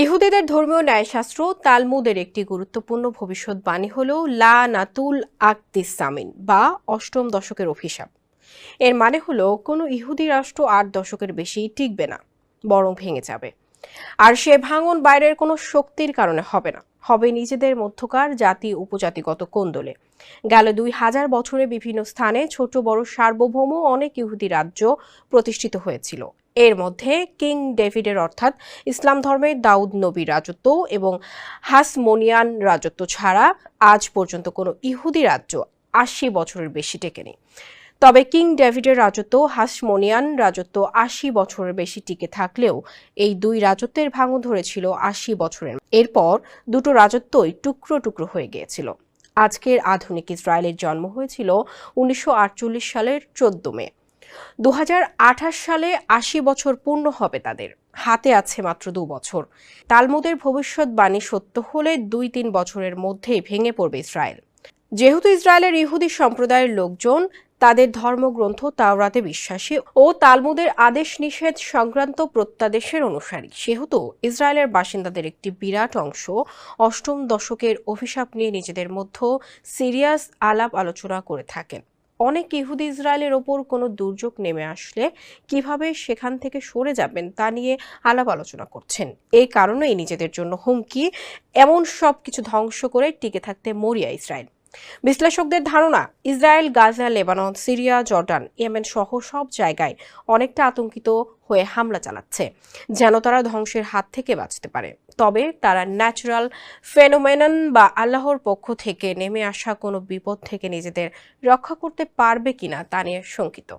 ইহুদিদের ধর্মীয় ন্যায়শাস্ত্র তালমুদের একটি গুরুত্বপূর্ণ ভবিষ্যৎবাণী হল লা নাতুল আকদিসামিন বা অষ্টম দশকের অভিশাপ। এর মানে হলো কোনো ইহুদি রাষ্ট্র আট দশকের বেশি টিকবে না, বরং ভেঙে যাবে। আর সে ভাঙন বাইরের কোনো শক্তির কারণে হবে না, হবে নিজেদের মধ্যকার জাতি উপজাতিগত কোন্দলে। গেল দুই হাজার বছরে বিভিন্ন স্থানে ছোট বড় সার্বভৌম অনেক ইহুদি রাজ্য প্রতিষ্ঠিত হয়েছিল। এর মধ্যে কিং ডেভিডের অর্থাৎ ইসলাম ধর্মে দাউদ নবীর রাজত্ব এবং হাসমোনিয়ান রাজত্ব ছাড়া আজ পর্যন্ত কোনো ইহুদি রাজ্য আশি বছরের বেশি টেকেনি। তবে কিং ডেভিডের রাজত্ব, হাসমোনিয়ান রাজত্ব আশি বছরের বেশি টিকে থাকলেও এই দুই রাজত্বের ভাঙন ধরেছিল আশি বছরের। এরপর দুটো রাজত্বই টুকরো টুকরো হয়ে গিয়েছিল। আজকের আধুনিক ইসরায়েলের জন্ম হয়েছিল উনিশশো আটচল্লিশ সালের চোদ্দ মে। দু হাজার আঠাশ সালে আশি বছর পূর্ণ হবে তাদের। হাতে আছে মাত্র দু বছর। তালমুদের ভবিষ্যৎবাণী সত্য হলে দুই তিন বছরের মধ্যেই ভেঙে পড়বে ইসরায়েল। যেহেতু ইসরায়েলের ইহুদি সম্প্রদায়ের লোকজন, তাদের ধর্মগ্রন্থ তাওরাতে বিশ্বাসী ও তালমুদের আদেশ নিষেধ সংক্রান্ত প্রত্যাদেশের অনুসারী। সেহেতু ইসরায়েলের বাসিন্দাদের একটি বিরাট অংশ অষ্টম দশকের অভিশাপ নিয়ে নিজেদের মধ্যে সিরিয়াস আলাপ আলোচনা করে থাকেন। অনেক ইহুদি ইসরায়েলের ওপর কোনো দুর্যোগ নেমে আসলে কীভাবে সেখান থেকে সরে যাবেন তা নিয়ে আলাপ আলোচনা করছেন। এই কারণেই নিজেদের জন্য হুমকি, এমন সব কিছু ধ্বংস করে টিকে থাকতে মরিয়া ইসরায়েল। বিশ্লেষকদের ধারণা, Israel, Gaza, Lebanon, Syria, Jordan, Yemen সহ সব জায়গায় অনেকটা আতঙ্কিত হয়ে হামলা চালাচ্ছে, যেন তারা ধ্বংসের হাত থেকে বাঁচতে পারে। তবে তারা ন্যাচারাল ফেনোমেনন বা আল্লাহর পক্ষ থেকে নেমে আসা কোনো বিপদ থেকে নিজেদের রক্ষা করতে পারবে কিনা তা নিয়ে শঙ্কিত।